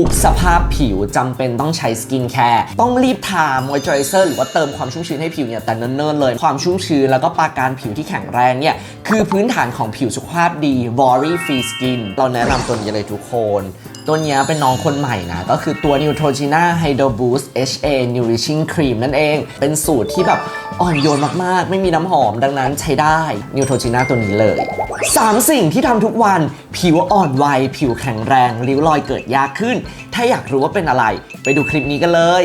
ทุกสภาพผิวจำเป็นต้องใช้สกินแคร์ต้องรีบทามอยเจอไรเซอร์หรือว่าเติมความชุ่มชื้นให้ผิวเนี่ยแต่เนิ่นๆเลยความชุ่มชื้นแล้วก็ปราการผิวที่แข็งแรงเนี่ยคือพื้นฐานของผิวสุขภาพดี Worry Free Skin เราแนะนำตัวนี้เลยทุกคนตัวนี้เป็นน้องคนใหม่นะ ก็คือตัว Neutrogena Hydro Boost HA Nourishing Cream นั่นเอง เป็นสูตรที่แบบอ่อนโยนมากๆ ไม่มีน้ำหอมดังนั้นใช้ได้ Neutrogena ตัวนี้เลย 3 สิ่งที่ทำทุกวัน ผิวอ่อนวัย ผิวแข็งแรง ริ้วรอยเกิดยากขึ้น ถ้าอยากรู้ว่าเป็นอะไร ไปดูคลิปนี้กันเลย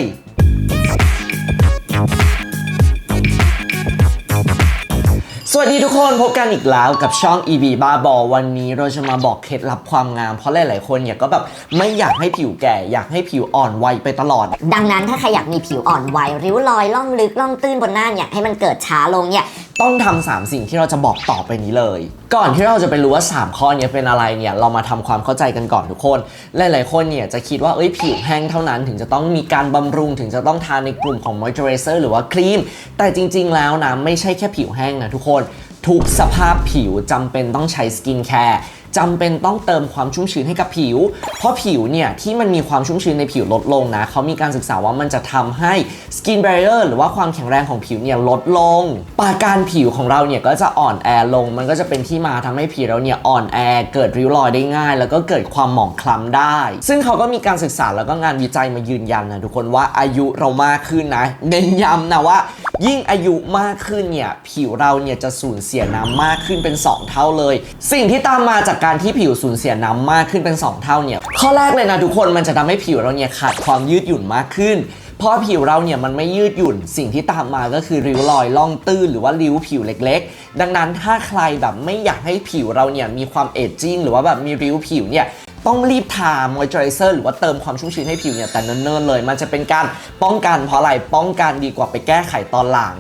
สวัสดีทุกคนพบกันอีกแล้วกับช่อง EB บาบอวันนี้เราจะมาบอกเคล็ดลับความงาม เพราะหลายๆคนเนี่ยก็แบบไม่อยากให้ผิวแก่ อยากให้ผิวอ่อนวัยไปตลอด ดังนั้นถ้าใครอยากมีผิวอ่อนวัยริ้วรอยล่องลึกล่องตื้นบนหน้าเนี่ยให้มันเกิดช้าลงเนี่ย ต้องทำ3สิ่งที่เราจะบอกต่อไปนี้เลย ก่อนที่เราจะไปรู้ว่า 3 ข้อนี้เป็นอะไรเนี่ยเรามาทำความเข้าใจกันก่อนทุกคน หลายๆคนเนี่ยจะคิดว่าเอ้ยผิวแห้งเท่านั้นถึงจะต้องมีการบำรุงถึงจะต้องทานในกลุ่มของ moisturizer หรือว่าครีม แต่จริง ๆ แล้วนะไม่ใช่แค่ผิวแห้งนะทุกคนทุกสภาพผิวจำเป็นต้องใช้สกินแคร์ จำเป็นต้องเติมความชุ่มชื้นให้กับผิว เพราะผิวเนี่ยที่มันมีความชุ่มชื้นในผิวลดลงนะเขามีการศึกษาว่ามันจะทำให้สกิน b บ r เ i อร์หรือว่าความแข็งแรงของผิวเนี่ยลดลง ปาการผิวของเราเนี่ยก็จะอ่อนแอลง มันก็จะเป็นที่มาทำให้ผิวเราเนี่ยอ่อนแอเกิดริ้วรอยได้ง่าย แล้วก็เกิดความหมองคล้ำได้ ซึ่งเขาก็มีการศึกษาแล้วก็งานวิจัยมายืนยันนะทุกคนว่าอายุเรามากขึ้นนะเน้นย้ำนะว่ายิ่งอายุมากขึ้นเนี่ยผิวเราเนี่ยจะสูญเสียน้ำมากขึ้นเป็น 2 เท่าเลย สิ่งที่ตามมาจากการที่ผิวสูญเสียน้ำมากขึ้นเป็น 2 เท่าเนี่ย ข้อแรกเลยนะทุกคนมันจะทำให้ผิวเราเนี่ยขาดความยืดหยุ่นมากขึ้นเพราะผิวเราเนี่ยมันไม่ยืดหยุ่นสิ่งที่ตามมาก็คือริ้วรอยล่องตื้นหรือว่าริ้วผิวเล็กๆ ดังนั้นถ้าใครแบบไม่อยากให้ผิวเราเนี่ยมีความเอจจิ้งหรือว่าแบบมีริ้วผิวเนี่ยต้องรีบทามอยเจอไรเซอร์หรือว่าเติมความชุ่มชื้นให้ผิวเนี่ยแต่เนิ่นๆเลย มันจะเป็นการป้องกันเพราะอะไรป้องกันดีกว่าไปแก้ไขตอนหลัง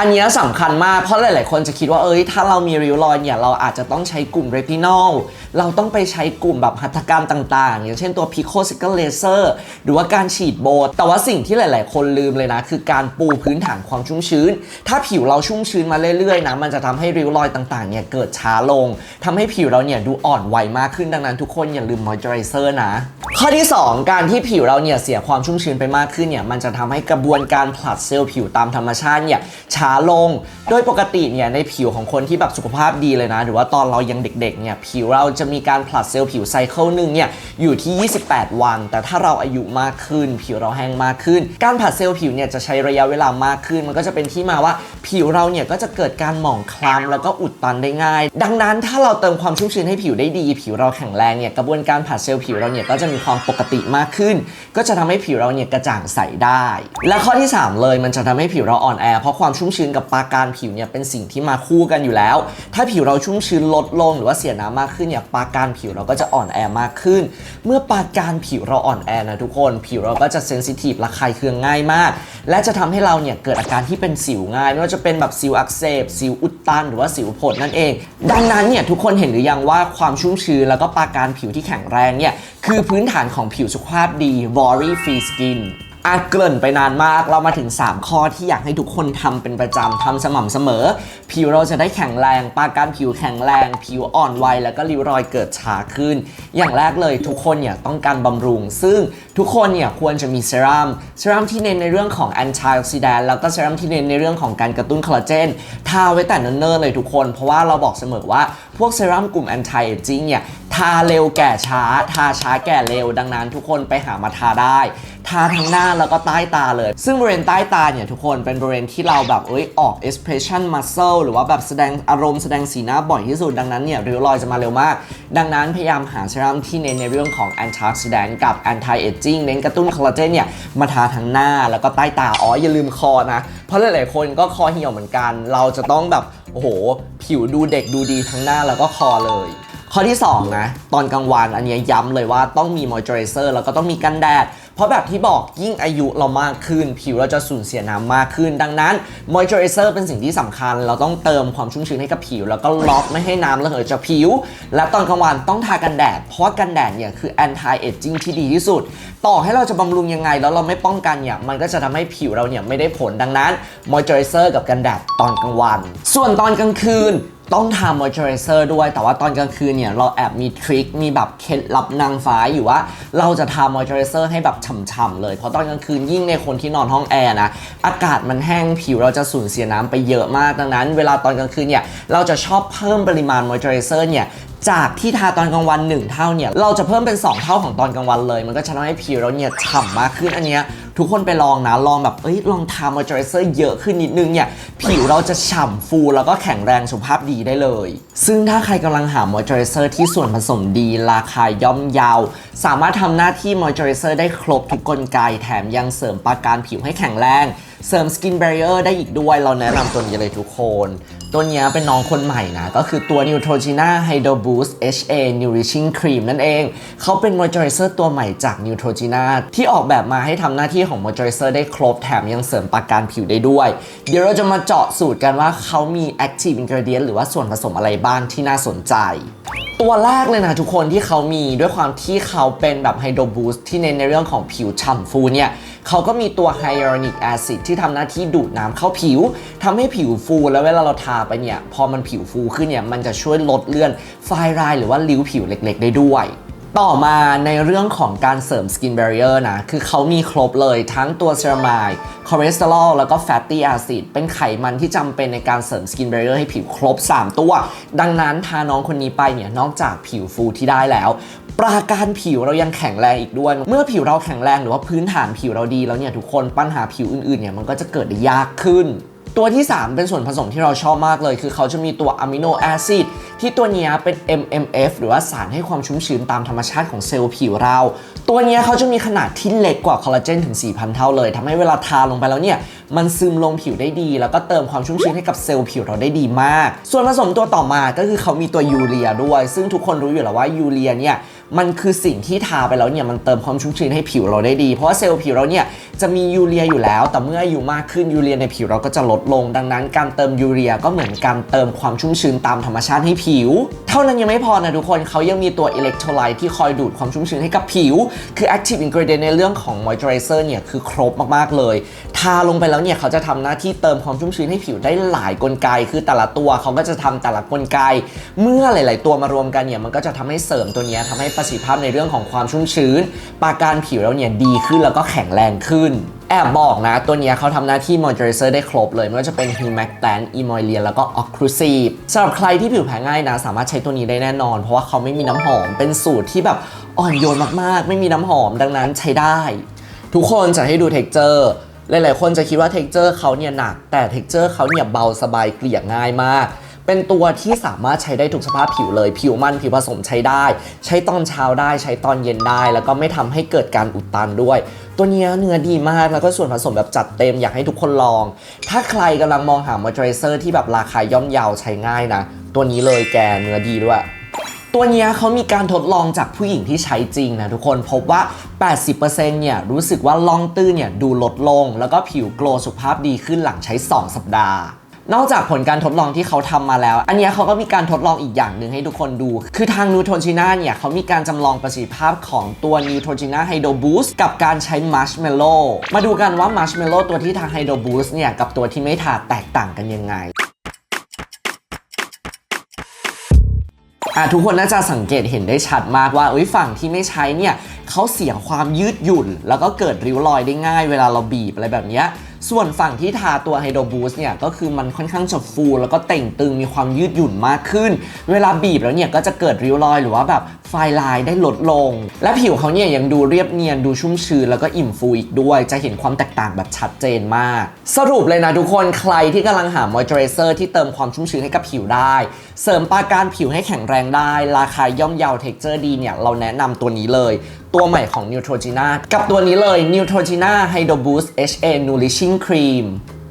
อันนี้ยสำคัญมากเพราะหลาย ๆ คนจะคิดว่าเอ้ยถ้าเรามีริ้วรอยเนี่ยเราอาจจะต้องใช้กลุ่มเรตินอลเราต้องไปใช้กลุ่มแบบหัตถการต่าง ๆ อย่างเช่นตัว Pico s i c l e Laser หรือว่าการฉีดโบทแต่ว่าสิ่งที่หลาย ๆ คนลืมเลยนะ คือการปูพื้นฐานความชุ่มชื้น ถ้าผิวเราชุ่มชื้นมาเรื่อย ๆ นะ มันจะทำให้ริ้วรอยต่าง ๆ เนี่ยเกิดช้าลงทำให้ผิวเราเนี่ยดูอ่อนวัยมากขึ้นดังนั้นทุกคนอย่าลืมมอยเจอไรเซอร์นะข้อที่ 2 การที่ผิวเราเนี่ยเสียความชุ่มชื้นไปมากขึ้นเนี่ยมันจะทำให้กระบวนการผลัดเซลล์ผิวตามธรรมชาติเนี่ยช้าลง โดยปกติเนี่ยในผิวของคนที่แบบสุขภาพดีเลยนะ หรือว่าตอนเรายังเด็กๆเนี่ยผิวเราจะมีการผลัดเซลล์ผิวไซเคิลหนึ่งเนี่ยอยู่ที่ 28 วัน แต่ถ้าเราอายุมากขึ้น ผิวเราแห้งมากขึ้น การผลัดเซลล์ผิวเนี่ยจะใช้ระยะเวลามากขึ้น มันก็จะเป็นที่มาว่าผิวเราเนี่ยก็จะเกิดการหมองคล้ำแล้วก็อุดตันได้ง่าย ดังนั้นถ้าเราเติมความชุ่มชื้นให้ผิวได้ดี ผิวเราแข็งแรงเนี่ยกระบวนการผลัดเซลล์ผิวเราเนี่ยก็จะมีความปกติมากขึ้น ก็จะทำให้ผิวเราเนี่ยกระจ่างใสได้ และข้อที่ 3 เลยมันจะทำให้ผิวเราอ่อนแอเพราะความชุ่มชื้นกับปราการผิวเนี่ยเป็นสิ่งที่มาคู่กันอยู่แล้ว ถ้าผิวเราชุ่มชื้นลดลงหรือว่าเสียน้ำมากขึ้นเนี่ยปราการผิวเราก็จะอ่อนแอมากขึ้น เมื่อปราการผิวเราอ่อนแอนะทุกคน ผิวเราก็จะเซนซิทีฟระคายเคืองง่ายมาก และจะทำให้เราเนี่ยเกิดอาการที่เป็นสิวง่าย ไม่ว่าจะเป็นแบบสิวอักเสบ สิวอุดตัน หรือว่าสิวผดนั่นเอง ดังนั้นเนี่ยทุกคนเห็นหรือยังว่าความชุ่มชื้นแล้วก็ปราการผิวที่แข็งแรงเนี่ยคือพื้นฐานของผิวสุขภาพดี Worry Free Skin อาเกริ่นไปนานมาก เรามาถึง 3 ข้อที่อยากให้ทุกคนทำเป็นประจำทำสม่ำเสมอ ผิวเราจะได้แข็งแรง ปาการผิวแข็งแรง ผิวอ่อนวัย แล้วก็ริ้วรอยเกิดช้าขึ้น อย่างแรกเลยทุกคนเนี่ยต้องการบำรุง ซึ่งทุกคนเนี่ยควรจะมีเซรั่ม เซรั่มที่เน้นในเรื่องของแอนตี้ออกซิแดนต์แล้วก็เซรั่มที่เน้นในเรื่องของการกระตุ้นคอลลาเจน ทาไว้แต่เนิ่นๆเลยทุกคน เพราะว่าเราบอกเสมอว่าพวกเซรั่มกลุ่มแอนตี้เอจจิ้งเนี่ย ทาเร็วแก่ช้า ทาช้าแก่เร็ว ดังนั้นทุกคนไปหามาทาได้ ทาทั้งหน้าแล้วก็ใต้ตาเลย ซึ่งบริเวณใต้ตาเนี่ยทุกคนเป็นบริเวณที่เราแบบเอ้ยออก expression muscle หรือว่าแบบแสดงอารมณ์แสดงสีหน้าบ่อยที่สุด ดังนั้นเนี่ยริ้วรอยจะมาเร็วมาก ดังนั้นพยายามหาเซรั่มที่เน้นในเรื่องของ antioxidant กับ anti aging เน้นกระตุ้นคอลลาเจนเนี่ยมาทาทั้งหน้าแล้วก็ใต้ตาอ๋ออย่าลืมคอนะ เพราะหลายๆคนก็คอเหี่ยวเหมือนกัน เราจะต้องแบบโอ้โห ผิวดูเด็กดูดีทั้งหน้าแล้วก็คอเลยข้อที่ 2 นะ ตอนกลางวันอันเนี้ยย้ำเลยว่าต้องมีมอยเจอไรเซอร์แล้วก็ต้องมีกันแดด เพราะแบบที่บอกยิ่งอายุเรามากขึ้น ผิวเราจะสูญเสียน้ำมากขึ้น ดังนั้นมอยเจอไรเซอร์เป็นสิ่งที่สำคัญ เราต้องเติมความชุ่มชื้นให้กับผิว แล้วก็ล็อกไม่ให้น้ำระเหยจากผิว และตอนกลางวันต้องทากันแดด เพราะว่ากันแดดเนี่ยคือ anti aging ที่ดีที่สุด ต่อให้เราจะบำรุงยังไงแล้วเราไม่ป้องกันเนี่ยมันก็จะทำให้ผิวเราเนี่ยไม่ได้ผลดังนั้นมอยเจอไรเซอร์กับกันแดดตอนกลางวัน ส่วนตอนกลางคืนต้องทามอยเจอไรเซอร์ด้วย แต่ว่าตอนกลางคืนเนี่ย เราแอบมีทริค มีแบบเคล็ดลับนางฟ้าอยู่ว่า เราจะทามอยเจอร์เซอร์ให้แบบฉ่ำๆเลย เพราะตอนกลางคืนยิ่งในคนที่นอนห้องแอร์นะ อากาศมันแห้งผิวเราจะสูญเสียน้ำไปเยอะมาก ดังนั้น เวลาตอนกลางคืนเนี่ย เราจะชอบเพิ่มปริมาณมอยเจอร์เซอร์เนี่ย จากที่ทาตอนกลางวัน 1 เท่าเนี่ย เราจะเพิ่มเป็น 2 เท่าของตอนกลางวันเลย มันก็จะทำให้ผิวเราเนี่ยฉ่ำมากขึ้นอันเนี้ยทุกคนไปลองนะ ลองแบบ เอ้ย ลองทามอยเจอร์เซอร์เยอะขึ้นนิดนึงเนี่ย ผิวเราจะฉ่ำฟู แล้วก็แข็งแรงสุขภาพดีได้เลย ซึ่งถ้าใครกำลังหามอยเจอร์เซอร์ที่ส่วนผสมดี ราคาย่อมเยาว สามารถทำหน้าที่มอยเจอร์เซอร์ได้ครบทุกกลไก แถมยังเสริมปราการผิวให้แข็งแรง เสริมสกิน b บ r ร i เออร์ได้อีกด้วย เราแนะนำตัวนี้เลยทุกคน ตัวนี้เป็นน้องคนใหม่นะ ก็คือตัว Neutrogena Hydro Boost HA Nourishing Cream นั่นเอง เขาเป็นมอยเจอร์เซอร์ตัวใหม่จาก Neutrogena ที่ออกแบบมาให้ทำหน้าที่ของมอยเจอร์เซอร์ได้ครบแถมยังเสริมปราการผิวได้ด้วย เดี๋ยวเราจะมาเจาะสูตรกันว่าเขามี Active Ingredient หรือว่าส่วนผสมอะไรบ้างที่น่าสนใจตัวแรกเลยนะทุกคนที่เขามีด้วยความที่เขาเป็นแบบไฮโดรบูสที่เน้นในเรื่องของผิวฉ่ำฟูเนี่ย เขาก็มีตัวไฮยาลูรอนิกแอซิดที่ทำหน้าที่ดูดน้ำเข้าผิวทำให้ผิวฟูแล้วเวลาเราทาไปเนี่ย พอมันผิวฟูขึ้นเนี่ย มันจะช่วยลดเลือนฝ้ายรายหรือว่าริ้วผิวเล็ก ๆ ได้ด้วย ต่อมาในเรื่องของการเสริมสกิน b บร i เออร์นะ คือเขามีครบเลยทั้งตัวเซรามายคอเลสเตอรอลแล้วก็แฟตตี้แอซิดเป็นไขมันที่จำเป็นในการเสริมสกิน b บร i เออร์ให้ผิวครบ 3 ตัว ดังนั้นทาน้องคนนี้ไปเนี่ยนอกจากผิวฟูที่ได้แล้วปราการผิวเรายังแข็งแรงอีกด้วย เมื่อผิวเราแข็งแรงหรือว่าพื้นฐานผิวเราดีแล้วเนี่ยทุกคนปัญหาผิวอื่นๆเนี่ยมันก็จะเกิดได้ยากขึ้น ตัวที่ 3 เป็นส่วนผสมที่เราชอบมากเลย คือเขาจะมีตัวอะมิโนแอซิดที่ตัวเนี้ยเป็น MMF หรือว่าสารให้ความชุ่มชื้นตามธรรมชาติของเซลล์ผิวเรา ตัวเนี้ยเขาจะมีขนาดที่เล็กกว่าคอลลาเจนถึง 4,000 เท่าเลยทำให้เวลาทาลงไปแล้วเนี่ยมันซึมลงผิวได้ดี แล้วก็เติมความชุ่มชื้นให้กับเซลล์ผิวเราได้ดีมาก ส่วนผสมตัวต่อมาก็คือเขามีตัวยูเรียด้วย ซึ่งทุกคนรู้อยู่แล้วว่ายูเรียเนี่ย มันคือสิ่งที่ทาไปแล้วเนี่ยมันเติมความชุ่มชื้นให้ผิวเราได้ดี เพราะว่าเซลล์ผิวเราเนี่ยจะมียูเรียอยู่แล้ว แต่เมื่ออายุมากขึ้นยูเรียในผิวเราก็จะลดลง ดังนั้นการเติมยูเรียก็เหมือนการเติมความชุ่มชื้นตามธรรมชาติให้ผิว เท่านั้นยังไม่พอนะทุกคนเขายังมีตัวอิเล็กโทรไลต์ที่คอยดูดความชุ่มชื้นให้กับผิว คือ active ingredient ในเรื่องของ moisturizer เนี่ยคือครบมากๆเลย ทาลงไปแล้วเนี่ยเขาจะทำหน้าที่เติมความชุ่มชื้นให้ผิวได้หลายกลไก คือแต่ละตัวเขาก็จะทำแต่ละกลไก เมื่อหลาย ๆ ตัวมารวมกันเนี่ยมันก็จะทำให้เสริมตัวนี้ยทำให้ประสิทธิภาพในเรื่องของความชุ่มชื้น ปาการผิวเราเนี่ยดีขึ้นแล้วก็แข็งแรงขึ้น แอบบอกนะ ตัวนี้เขาทำหน้าที่ moisturizer ได้ครบเลยไม่ว่าจะเป็น humectant emollient แล้วก็ occlusive สำหรับใครที่ผิวแพ้ง่ายนะ สามารถใช้ตัวนี้ได้แน่นอน เพราะว่าเขาไม่มีน้ำหอมเป็นสูตรที่แบบอ่อนโยนมากๆ ไม่มีน้ำหอมดังนั้นใช้ได้ ทุกคนจะให้ดู texture หลายๆ คนจะคิดว่า texture เขาเนี่ยหนัก แต่ texture เขาเนี่ยเบาสบายเกลี่ยง่ายมาก เป็นตัวที่สามารถใช้ได้ทุกสภาพผิวเลย ผิวมันผิวผสมใช้ได้ ใช้ตอนเช้าได้ใช้ตอนเย็นได้ แล้วก็ไม่ทำให้เกิดการอุดตันด้วย ตัวเนี้เนื้อดีมากแล้วก็ส่วนผสมแบบจัดเต็มอยากให้ทุกคนลอง ถ้าใครกำลังมองหามอยเจอร์เซอร์ที่แบบราคาย่อมเยาวใช้ง่ายนะ ตัวนี้เลยแกเนื้อดีด้วยตัวเนี้เขามีการทดลองจากผู้หญิงที่ใช้จริงนะทุกคนพบว่า 80%เนี่ยรู้สึกว่าล่องตื้นเนี่ยดูลดลง แล้วก็ผิวโกลว์สุขภาพดีขึ้นหลังใช้ 2 สัปดาห์ นอกจากผลการทดลองที่เขาทำมาแล้ว อันนี้เขาก็มีการทดลองอีกอย่างหนึ่งให้ทุกคนดู คือทาง Neutrogena เนี่ยเขามีการจำลองประสิทธิภาพของตัว Neutrogena Hydro Boost กับการใช้ Marshmallow มาดูกันว่า Marshmallow ตัวที่ทาง Hydro Boost เนี่ยกับตัวที่ไม่ทาแตกต่างกันยังไงอะทุกคนน่าจะสังเกตเห็นได้ชัดมากว่าเอ้ยฝั่งที่ไม่ใช้เนี่ยเขาเสียความยืดหยุ่น แล้วก็เกิดริ้วรอยได้ง่ายเวลาเราบีบอะไรแบบเนี้ย ส่วนฝั่งที่ทาตัวไฮโดรบูสเนี่ยก็คือมันค่อนข้างจะฟูแล้วก็เต่งตึงมีความยืดหยุ่นมากขึ้น เวลาบีบแล้วเนี่ยก็จะเกิดริ้วรอยหรือว่าแบบไฟลายได้ลดลง และผิวเขาเนี่ยยังดูเรียบเนียนดูชุ่มชื้นแล้วก็อิ่มฟูอีกด้วย จะเห็นความแตกต่างแบบชัดเจนมาก สรุปเลยนะทุกคนใครที่กำลังหามอยเจอร์เซอร์ที่เติมความชุ่มชื้นให้กับผิวได้ เสริมปาการผิวให้แข็งแรงได้ ราคาย่อมเยาเท็กเจอร์ดีเนี่ยเราแนะนำตัวนี้เลย ตัวใหม่ของ Neutrogena กับตัวนี้เลย Neutrogena Hydro Boost HA Nourishing Cream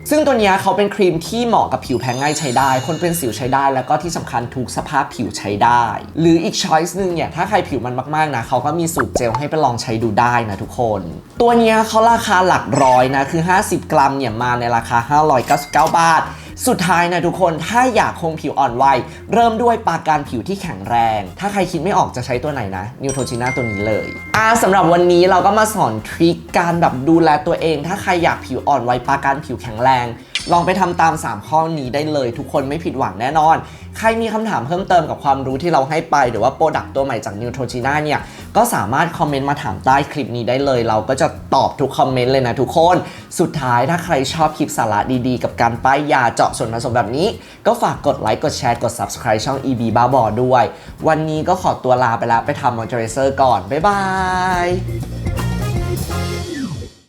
ซึ่งตัวเนี้ยเขาเป็นครีมที่เหมาะกับผิวแพ้ง่ายใช้ได้ คนเป็นสิวใช้ได้ แล้วก็ที่สำคัญทุกสภาพผิวใช้ได้ หรืออีกช้อยส์หนึ่งเนี่ย ถ้าใครผิวมันมากๆนะเขาก็มีสูตรเจลให้ไปลองใช้ดูได้นะทุกคน ตัวเนี้ยเขาราคาหลักร้อยนะ คือ 50 กรัมเนี่ยมาในราคา 599 บาท สุดท้ายนะทุกคนถ้าอยากคงผิวอ่อนวัยเริ่มด้วยปาการผิวที่แข็งแรง ถ้าใครคิดไม่ออกจะใช้ตัวไหนนะนิวโทชิน่าตัวนี้เลยอ่าสำหรับวันนี้เราก็มาสอนทริคการแบบดูแลตัวเอง ถ้าใครอยากผิวอ่อนวัยปาการผิวแข็งแรง ลองไปทำตาม 3 ข้อนี้ได้เลย ทุกคนไม่ผิดหวังแน่นอน ใครมีคำถามเพิ่มเติมกับความรู้ที่เราให้ไป หรือว่าโปรดักต์ตัวใหม่จาก Neutrogena เนี่ย ก็สามารถคอมเมนต์มาถามใต้คลิปนี้ได้เลย เราก็จะตอบทุกคอมเมนต์เลยนะทุกคน สุดท้ายถ้าใครชอบคลิปสาระดีๆ กับการป้ายยาเจาะส่วนผสมแบบนี้ ก็ฝากกดไลค์กดแชร์กด subscribe ช่อง EB บ้าบอด้วย วันนี้ก็ขอตัวลาไปแล้วไปทำ moisturizer ก่อนบ๊ายบาย